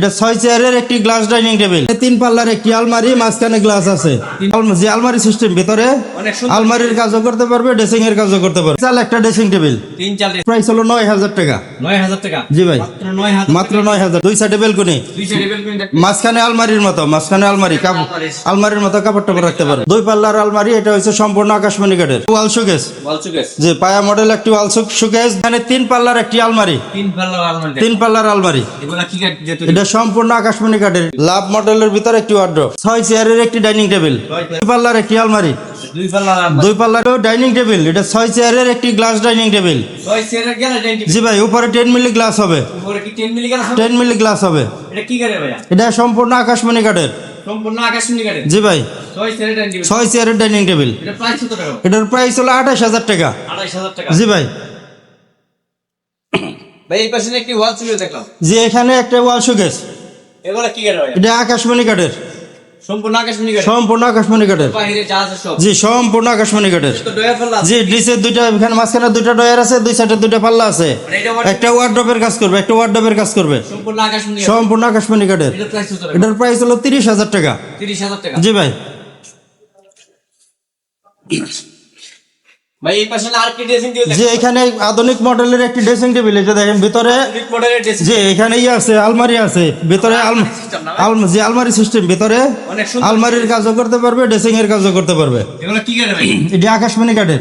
এটা ছয় চেয়ারের একটি গ্লাস ডাইনিং টেবিল তিন পাল্লার একটি আলমারি মাঝখানে গ্লাস আছে। যে আলমারি সিস্টেম ভিতরে আলমারির কাজও করতে পারবে ড্রেসিং এর কাজও করতে পারবে। চাল একটা ড্রেসিং টেবিল তিন চাল প্রাইস হলো নয় হাজার টাকা। নয় হাজার টাকা? জি ভাই। মাত্র নয় হাজার দুই সাইডে বেলকুনি মাঝখানে আলমারির মতো মাঝখানে আলমারি কাপড় আলমারির মতো কাপড় টাপড় রাখতে পারবে দুই পাল্লার আলমারি এটা হচ্ছে সম্পূর্ণ আকাশমণি কাঠের ওয়াল শোকেস যে পায়া মডেল একটি ওয়াল শোকেস এখানে তিন পাল্লার একটি আলমারি। তিন পাল্লা আলমারি। তিন পাল্লার আলমারি। এটা সম্পূর্ণ আকাশমণি কাঠের। লাভ মডেলের ভিতরে একটি ওয়ার্ড্রপ ছয় চেয়ারের একটি ডাইনিং টেবিল পাল্লার একটি আলমারি দুই পাল্লা পাল্লার ডাইনিং টেবিল এটা ছয় চেয়ারের একটি গ্লাস ডাইনিং টেবিল। জি ভাই উপরে টেন মিলি গ্লাস হবে। উপরে কি 10 মিলি গেল টেন মিলি গ্লাস হবে। এটা সম্পূর্ণ আকাশমণি কাঠের। জি ভাই। ছয় চেয়ারের ডাইনিং টেবিল। এটার প্রাইস হলো আঠাশ হাজার টাকা। জি ভাই। ভাই এই পাশে একটি ওয়াল চুড়ি দেখলাম। যে এখানে একটা ওয়াল শোকেস এগুলা কি করে ভাইয়া এটা আকাশমণি কাঠের। সম্পূর্ণ আকাশ মিলি কাটে সম্পূর্ণ আকাশমণি কাঠের। বাইরে যা আছে সব। জি সম্পূর্ণ আকাশমণি কাঠের। জি ডিসের দুইটা এখানে মাঝখানে দুইটা ডয়ার আছে দুই সাইডে দুইটা পাল্লা আছে। মানে একটা ওয়ার্ড্রপের কাজ করবে একটা ওয়ার্ড্রপের কাজ করবে। সম্পূর্ণ আকাশ মিলি সম্পূর্ণ আকাশমণি কাঠের। এটার প্রাইস হলো তিরিশ হাজার টাকা। তিরিশ হাজার টাকা। জি ভাই। যে এখানে আধুনিক মডেলের একটি ড্রেসিং টেবিল এটা দেখেন ভিতরে যে এখানে ইয়ে আছে আলমারি আছে ভিতরে যে আলমারি সিস্টেম ভিতরে আলমারির কাজও করতে পারবে ড্রেসিং এর কাজও করতে পারবে। এটি আকাশমণি কাঠের।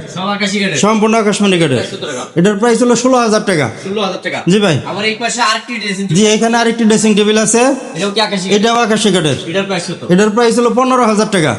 সম্পূর্ণ আকাশমণি কাঠের। এটার প্রাইস হলো ষোলো হাজার টাকা। জি ভাই। জি এখানে আরেকটি ড্রেসিং টেবিল আছে। এটাও আকাশি কাঠের? এটার প্রাইস হলো পনেরো হাজার টাকা।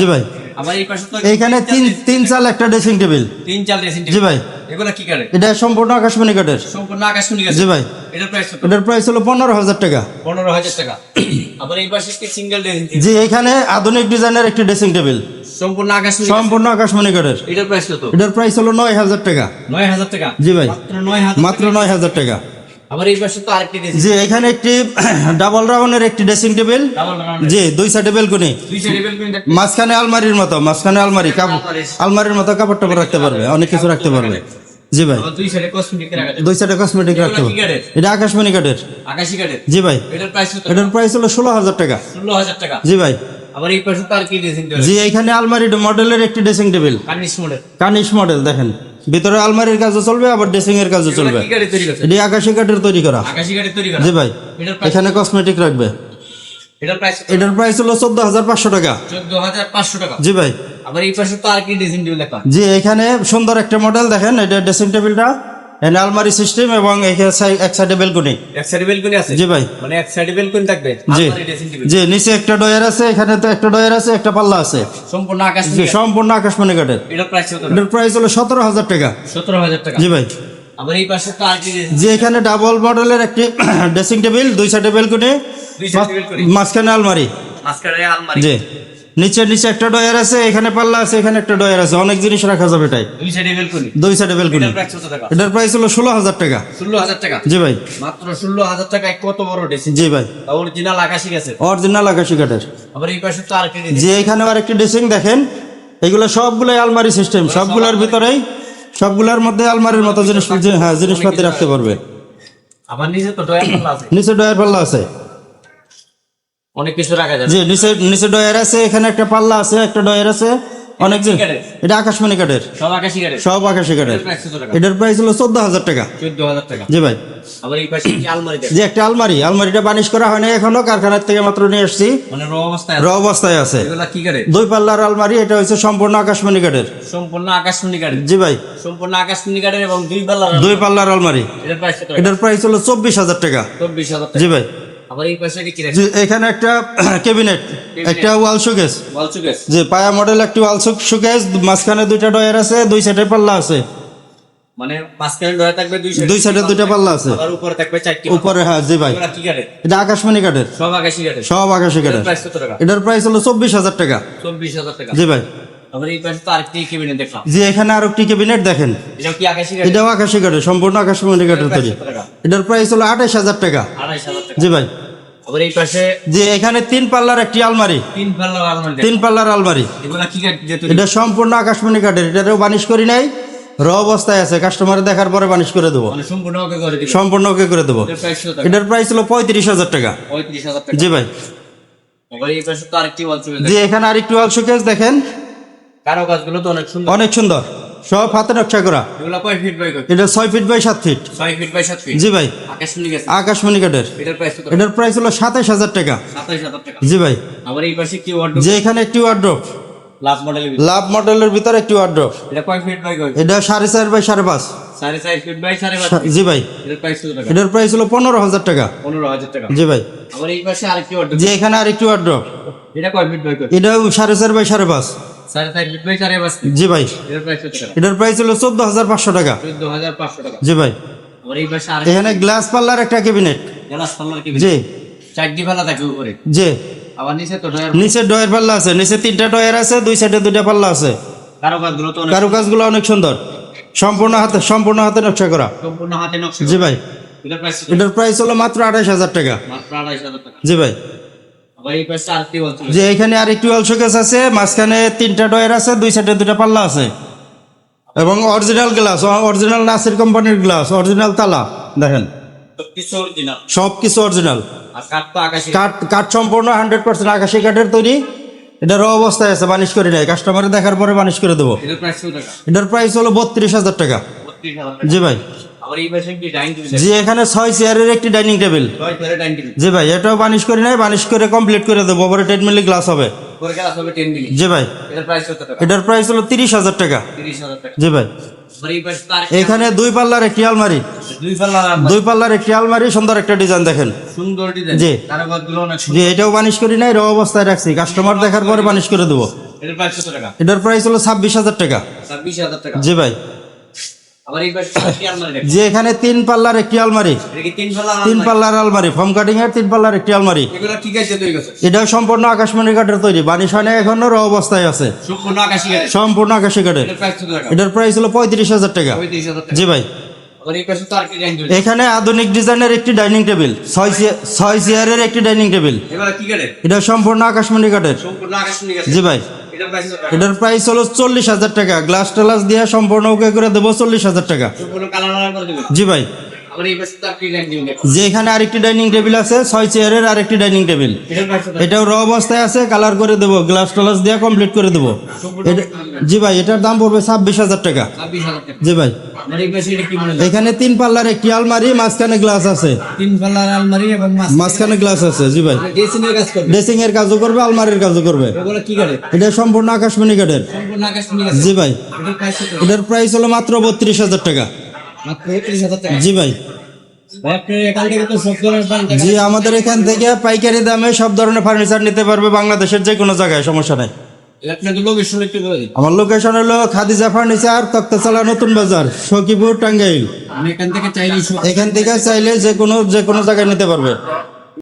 জি ভাই। আমার এই পাশে তো এইখানে তিন তিন চাল একটা ড্রেসিং টেবিল তিন চাল ড্রেসিং জি ভাই। এগুলো কি করে? এটা সম্পূর্ণ আকাশমণি কাঠের। সম্পূর্ণ আকাশ মিলি গেছে জি ভাই। এটার প্রাইস কত? এটার প্রাইস হলো পনেরো হাজার টাকা। পনেরো হাজার টাকা। আবার এই পাশে একটি সিঙ্গেল ড্রেসিং জি এখানে আধুনিক ডিজাইনের একটি ড্রেসিং টেবিল সম্পূর্ণ আকাশ সম্পূর্ণ আকাশমণি কাঠের। এটার প্রাইস কত? এটার প্রাইস হলো নয় হাজার টাকা। নয় হাজার টাকা? জি ভাই। মাত্র নয় হাজার মাত্র নয় হাজার টাকা। আবার এই পাশে তো আরেকটি ড্রেসিং জি এখানে একটি ডাবল রাউন্ডের একটি ড্রেসিং টেবিল জি দুই সাইডে বেলকুনি মাঝখানে আলমারির মতো মাঝখানে আলমারি কাপড় আলমারির মতো কাপড় টাপড় রাখতে পারবে অনেক কিছু রাখতে পারবে। জি ভাই। দুই সাইডে কসমেটিক রাখতে কাঠের? এটা আকাশমণি কাঠের আকাশি জি ভাই। এটার প্রাইস হলো ষোলো হাজার টাকা। ষোলো হাজার টাকা। জি ভাই। আবার এই পাশে তো আর কি ড্রেসিং জি এখানে আলমারি মডেলের একটি dressing table cornice model cornice model দেখেন। ভিতরে আলমারির কাজও চলবে আবার ড্রেসিং এর কাজও চলবে। এটি আকাশি কাঠের তৈরি করা। জি ভাই এখানে কসমেটিক রাখবে। এটার প্রাইস এটার প্রাইস হলো চোদ্দ হাজার পাঁচশো টাকা। চোদ্দ হাজার পাঁচশো টাকা। জি ভাই। আবার এই পাশে তো আর কি ড্রেসিং টেবিল দেখা? জি এখানে সুন্দর একটা মডেল দেখেন এটা ড্রেসিং টেবিলটা এখানে আলমারি সিস্টেম এবং এক সাইডে বেলকুনি এক সাইডে বেলকনি আছে? জি ভাই। মানে এক সাইডে বেলকনি থাকবে? জি। জি নিচে একটা ডয়ার আছে এখানে তো একটা ডয়ার আছে একটা পাল্লা আছে। সম্পূর্ণ আকাশ জি সম্পূর্ণ আকাশমণি কাঠের। এটার প্রাইস কত? এটার প্রাইস হলো সতেরো হাজার টাকা। সতেরো হাজার টাকা। জি ভাই। আবার এই পাশে কি যে এখানে ডাবল মডেলের একটি ড্রেসিং টেবিল দুই সাইডে বেলকুনি দুই সাইডে বেলকনি মাঝখানে আলমারি। মাঝখানে আলমারি। জি। নিচে নিচে একটা ডয়ার আছে এখানে পাল্লা আছে এখানে একটা ডয়ার আছে। অনেক জিনিস রাখা যাবে এটাই। দুই সাইডে বেলকনি। দুই সাইডে বেলকুনি। এটার প্রাইস হলো ষোলো হাজার টাকা। ষোলো হাজার টাকা? জি ভাই। মাত্র ষোলো হাজার টাকায় কত বড় ড্রেসিং জি ভাই। অরিজিনাল আকাশি গেছে অরিজিনাল আকাশি কাঠের। আবার এই পাশে তো আর যে এখানে আর একটি ড্রেসিং দেখেন এগুলো সবগুলোই আলমারি সিস্টেম সবগুলোর ভিতরেই সবগুলোর মধ্যে আলমারির মতো জিনিস হ্যাঁ জিনিসপাতি রাখতে পারবে। আবার নিচে তো ডয়ার পাল্লা আছে। নিচে ডয়ার পাল্লা আছে। অনেক কিছু রাখা যাবে। নিচে নিচে ডয়ার আছে এখানে একটা পাল্লা আছে একটা ডয়ার আছে অনেক এটা আকাশমণি কাঠের। সব আকাশি গাড়ি সব আকাশি কাঠের। প্রাইস এটার প্রাইস হলো চোদ্দ হাজার টাকা। চোদ্দ হাজার টাকা। জি ভাই। আবার এই পাশে আলমারি যে একটা আলমারি। আলমারিটা বানিশ করা হয়নি এখনও কারখানার থেকে মাত্র নিয়ে মানে র অবস্থায় র অবস্থায় আছে। এগুলা কি গাড়ি দুই পাল্লার আলমারি এটা হচ্ছে সম্পূর্ণ আকাশমণি কাঠের। সম্পূর্ণ আকাশমণি গাড়ি জি ভাই। সম্পূর্ণ আকাশমণি গাড়ি এবং দুই দুই পাল্লার আলমারি। এটার প্রাইস এটার প্রাইস হলো চব্বিশ হাজার টাকা। চব্বিশ হাজার জি ভাই। আবার এই পাশে কি রাখছে এখানে একটা ক্যাবিনেট একটা ওয়াল শোকেস। বলছো গেছ যে পায়া মডেল একটি ওয়াল শোকেস মাঝখানে দুইটা ডয়ার আছে দুই সাইডে পাল্লা আছে। মানে মাঝখানে ডয়া থাকবে দুই দুই সাইডে দুইটা পাল্লা আছে। উপরে থাকবে চারটি উপরে হ্যাঁ জি ভাই। কি এটা আকাশমণি কাঠের। সব আকাশি সব কাঠের। এটার প্রাইস হলো চব্বিশ হাজার টাকা। চব্বিশ হাজার টাকা। জি ভাই। আবার এই পাশে তো আরেকটি কেবিনে দেখলাম। যে এখানে আরও একটি ক্যাবিনেট দেখেন। এটাও কি আকাশি গাড়ি? এটাও আকাশি কাঠের সম্পূর্ণ আকাশমণি কাঠের তৈরি। এটার প্রাইস হলো আঠাশ হাজার টাকা। আড়াইশ হাজার টাকা। জি ভাই। আবার এই পাশে যে এখানে তিন পাল্লার একটি আলমারি। তিন পাল্লা আলমারি তিন পাল্লার আলমারি। এগুলা কি গাড়ি দিয়ে এটা সম্পূর্ণ আকাশমণি কাঠের এটারও বানিশ করি নাই। র অবস্থায় আছে। কাস্টমার দেখার পরে বানিশ করে দেবো। মানে সম্পূর্ণ ওকে করে দেবো। এটার প্রাইস হলো পঁয়ত্রিশ হাজার টাকা। জি ভাই। জি এখানে আরেকটু ওয়াল শোকেস দেখেন। কারও কাজগুলো তো অনেক সুন্দর। অনেক সুন্দর। সব হাতে নকশা করা। এগুলো কয় ফিট বাই কয় এটা ছয় ফিট বাই সাত ফিট ছয় ফিট বাই সাত ফিট জি ভাই। আকাশমণি গেছে। আকাশমণি কাঠের। এটার প্রাইস কত? এটার প্রাইস হলো সাতাইশ হাজার টাকা। সাতাইশ হাজার টাকা। জি ভাই। আবার এই পাশে কি ওয়ার্ড যে এখানে একটি ওয়ার্ড্রপ লাভ মডেলের লাভ মডেলের ভিতরে একটি ওয়ার্ড্রপ এটা কয় ফিট বাই কয় এটা সাড়ে চার বাই সাড়ে পাঁচ। সাড়ে চার ফিট বাই সাড়ে পাঁচ feet। জি ভাই। এটার প্রাইস কত টাকা? এটার প্রাইস হলো পনেরো হাজার টাকা। পনেরো হাজার টাকা। জি ভাই। আবার এই পাশে আরেকটি ওয়ার্ড যে এখানে আরেকটি ওয়ার্ড্রপ এটা কয় ফিট বাই এটাও সাড়ে চার বাই সাড়ে পাঁচ। জি ভাই। এটার প্রাইস হলো চোদ্দ হাজার পাঁচশো টাকা। চোদ্দ হাজার পাঁচশো টাকা। জি ভাই। এখানে গ্লাস পাল্লার একটা ক্যাবিনেট গ্লাস পাল্লার জি। চারটি থাকে উপরে। জি। আবার নিচে তো ডয়ার নিচে ডয়ের পাল্লা আছে নিচে তিনটা ডয়ের আছে দুই সাইডে দুইটা পাল্লা আছে। তো অনেক কারুকাজগুলো অনেক সুন্দর। সম্পূর্ণ হাতে সম্পূর্ণ হাতে নকশা করা। সম্পূর্ণ হাতে নকশা জি ভাই। এটার প্রাইস হলো মাত্র আঠাশ হাজার টাকা। মাত্র আড়াইশ হাজার টাকা। জি ভাই। যে এখানে আর একটি শোকেস আছে মাঝখানে তিনটা ডয়ের আছে দুই সাইডে দুইটা পাল্লা আছে। এবং অরিজিনাল গ্লাস অরিজিনাল নাসির কোম্পানির গ্লাস অরিজিনাল তালা দেখেন। সব কিছু অরিজিনাল কাঠ কাঠ সম্পূর্ণ হান্ড্রেড পার্সেন্ট আকাশি কাঠের তৈরি। এটা র অবস্থায় আছে বানিশ করে নেয় কাস্টমারে দেখার পরে বানিশ করে দেবো। এটার প্রাইস এটার হলো বত্রিশ হাজার টাকা। জি ভাই। জি এখানে ছয় চেয়ারের একটি ডাইনিং টেবিল। জি ভাই এটাও বানিশ করে নেয় বানিশ করে কমপ্লিট করে দেবো। ওপরে টেন মিলি গ্লাস হবে। জি ভাই। এটার প্রাইস হলো তিরিশ হাজার টাকা। জি ভাই। এখানে দুই পাল্লার একটি আলমারি। দুই পাল্লা দুই পাল্লার একটি আলমারি সুন্দর একটা ডিজাইন দেখেন। সুন্দর ডিজাইন জি। সুন্দর। এটাও বানিশ করি নাই র অবস্থায় রাখছি। কাস্টমার দেখার পরে বানিশ করে দেবো। এটার প্রাইস হলো ছাব্বিশ হাজার টাকা। ছাব্বিশ হাজার টাকা। জি ভাই। যে এখানে তিন পাল্লার একটি আলমারি তিন? পাল্লার আলমারি? ফর্ম কাটিং এর তিন পাল্লার একটি আলমারি। এটাও সম্পূর্ণ আকাশমণি কাঠের তৈরি বানিশ হয় না এখনও র অবস্থায় আছে। সম্পূর্ণ আকাশি কাঠের এটার প্রাইস হলো পঁয়ত্রিশ হাজার টাকা। জি ভাই। এখানে আধুনিক ডিজাইনের একটি ডাইনিং টেবিল ছয় চেয়ার- ছয় চেয়ারের একটি ডাইনিং টেবিল এটা সম্পূর্ণ আকাশমণি কাঠের জি ভাই। এটার প্রাইস হলো চল্লিশ হাজার টাকা। গ্লাস টালাস দিয়ে সম্পূর্ণ ওকে করে দেবো চল্লিশ হাজার টাকা। জি ভাই। যে এখানে আরেকটি ডাইনিং টেবিল আছে ছয় চেয়ারের আরেকটি ডাইনিং টেবিল? এটাও র অবস্থায় আছে কালার করে দেবো গ্লাস টালাস দিয়ে কমপ্লিট করে দেবো। জি ভাই এটার দাম পড়বে ছাব্বিশ হাজার টাকা। জি ভাই। মনে এখানে তিন পাল্লার একটি আলমারি মাঝখানে গ্লাস আছে। তিন পাল্লার আলমারি এবং মাঝখানে গ্লাস আছে জি ভাই। ড্রেসিংয়ের কাজ করবে। ড্রেসিং এর কাজও করবে আলমারির কাজও করবে। এগুলো কি গাড়ি এটা সম্পূর্ণ আকাশমণি কাঠের। সম্পূর্ণ জি ভাই। এটার প্রাইস হলো মাত্র বত্রিশ হাজার টাকা। জি ভাই। জি আমাদের এখান থেকে পাইকারি দামে সব ধরনের ফার্নিচার নিতে পারবে বাংলাদেশের যে কোনো জায়গায় সমস্যা নাই। আমার লোকেশন হলো খাদিজা ফার্নিচার তক্তাচালা নতুন বাজার সকিপুর টাঙ্গাইল। থেকে এখান থেকে চাইলে যে কোনো যে কোনো জায়গায় নিতে পারবে।